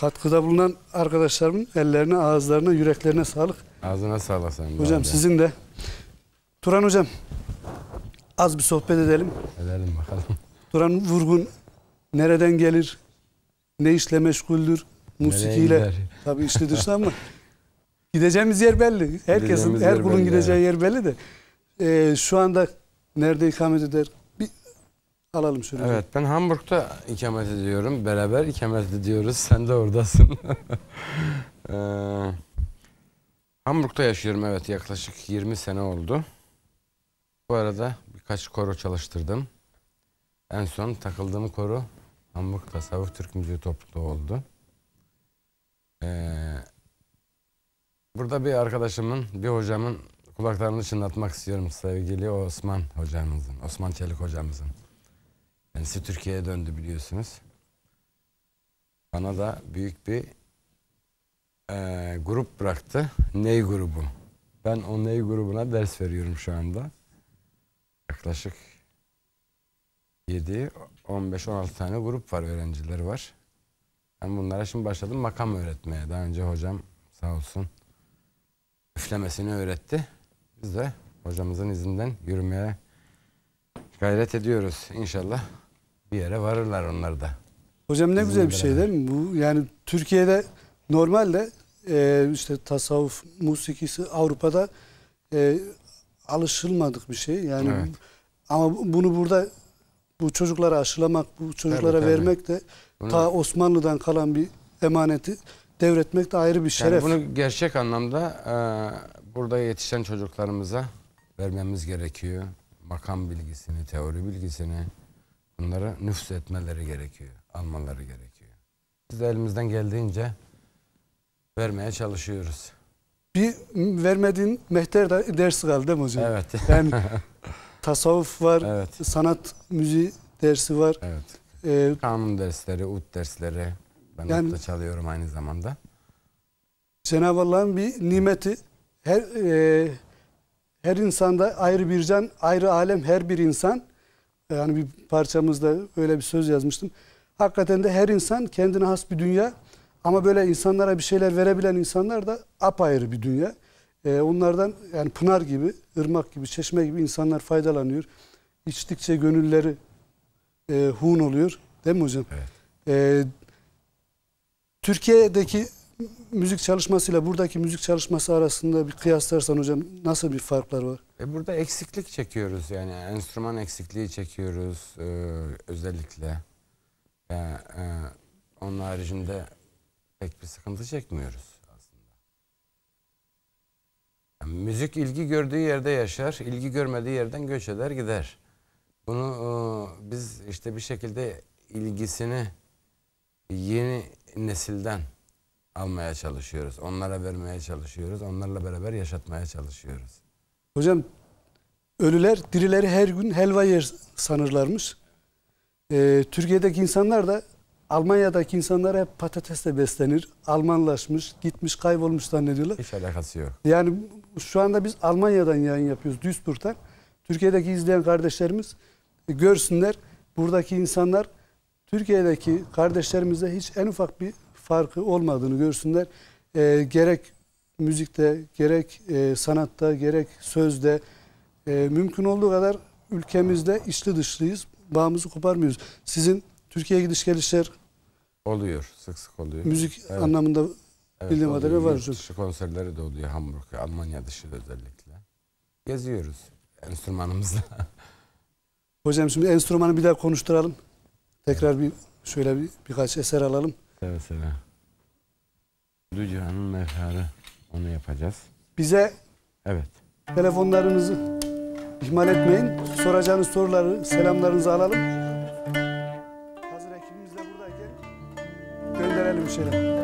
Katkıda bulunan arkadaşlarımın ellerine, ağızlarına, yüreklerine sağlık. Ağzına sağlık sen. Hocam abi. sizin de. Turan hocam az bir sohbet edelim. Edelim bakalım. Turan Vurgun nereden gelir? Ne işle meşguldür? Musikiyle. Tabii içli dışlı ama gideceğimiz yer belli. Herkesin, her kulun gideceği evet. yer belli de. Ee, şu anda nerede ikamet eder? Alalım şöyle. Evet ben Hamburg'da ikamet ediyorum. Beraber ikamet ediyoruz. Sen de oradasın. Ee, Hamburg'da yaşıyorum evet yaklaşık 20 sene oldu. Bu arada birkaç koro çalıştırdım. En son takıldığım koro Hamburg Tasavvuf Türk Müziği Topluluğu oldu. Ee, burada bir arkadaşımın, bir hocamın kulaklarını çınlatmak istiyorum sevgili Osman hocamızın, Osman Çelik hocamızın. Kendisi Türkiye'ye döndü biliyorsunuz. Bana da büyük bir eee, grup bıraktı. Ney grubu. Ben o Ney grubuna ders veriyorum şu anda. Yaklaşık 7, 15, 16 tane grup var, öğrencileri var. Ben bunlara şimdi başladım makam öğretmeye. Daha önce hocam sağ olsun üflemesini öğretti. Biz de hocamızın izinden yürümeye gayret ediyoruz. İnşallah bir yere varırlar onlar da. Hocam ne Bizim güzel bir şey beraber. değil mi? Bu yani Türkiye'de normalde e, işte tasavvuf musikisi Avrupa'da e, alışılmadık bir şey. Yani Evet. ama bu- bunu burada bu çocuklara aşılamak, bu çocuklara Tabii, tabii. vermek de Bunu- ta Osmanlı'dan kalan bir emaneti devretmek de ayrı bir Yani şeref. bunu gerçek anlamda e, burada yetişen çocuklarımıza vermemiz gerekiyor. Makam bilgisini, teori bilgisini bunları nüfus etmeleri gerekiyor. Almaları gerekiyor. Biz de elimizden geldiğince vermeye çalışıyoruz. Bir vermediğin mehter de- dersi kaldı değil mi hocam? Evet. Yani tasavvuf var, evet. sanat müziği dersi var. Evet. E, Kanun dersleri, ut dersleri. Ben Yani- yani, çalıyorum aynı zamanda. Cenab-ı Allah'ın bir nimeti her e, her insanda ayrı bir can, ayrı alem her bir insan. Yani bir parçamızda öyle bir söz yazmıştım. Hakikaten de her insan kendine has bir dünya. Ama böyle insanlara bir şeyler verebilen insanlar da apayrı bir dünya. E, onlardan yani pınar gibi, ırmak gibi, çeşme gibi insanlar faydalanıyor. İçtikçe gönülleri e, hun oluyor. Değil mi hocam? Evet. E, Türkiye'deki müzik çalışmasıyla buradaki müzik çalışması arasında bir kıyaslarsan hocam nasıl bir farklar var? E burada eksiklik çekiyoruz yani enstrüman eksikliği çekiyoruz e, özellikle. E, e, onun haricinde pek bir sıkıntı çekmiyoruz aslında. Yani müzik ilgi gördüğü yerde yaşar, ilgi görmediği yerden göç eder gider. Bunu e, biz işte bir şekilde ilgisini yeni nesilden almaya çalışıyoruz. Onlara vermeye çalışıyoruz. Onlarla beraber yaşatmaya çalışıyoruz. Hocam ölüler dirileri her gün helva yer sanırlarmış. Ee, Türkiye'deki insanlar da Almanya'daki insanlar hep patatesle beslenir. Almanlaşmış, gitmiş, kaybolmuş zannediyorlar. Hiç alakası yok. Yani şu anda biz Almanya'dan yayın yapıyoruz, Duisburg'dan. Türkiye'deki izleyen kardeşlerimiz e, görsünler. Buradaki insanlar Türkiye'deki kardeşlerimizle hiç en ufak bir farkı olmadığını görsünler. E, gerek müzikte, gerek e, sanatta, gerek sözde e, mümkün olduğu kadar ülkemizde içli dışlıyız. Bağımızı koparmıyoruz. Sizin Türkiye gidiş gelişler Oluyor. Sık sık oluyor. müzik Evet. anlamında Evet, bildiğim kadarıyla var hocam. dışı konserleri de oluyor. Hamburg, Almanya dışı özellikle. Geziyoruz enstrümanımızla. Hocam şimdi enstrümanı bir daha konuşturalım. Tekrar bir şöyle bir birkaç eser alalım. Seve seve. Dücanın mefharı. Onu yapacağız. Bize Evet. telefonlarınızı ihmal etmeyin. Soracağınız soruları, selamlarınızı alalım. Hazır ekibimiz de buradayken gönderelim bir şeyler.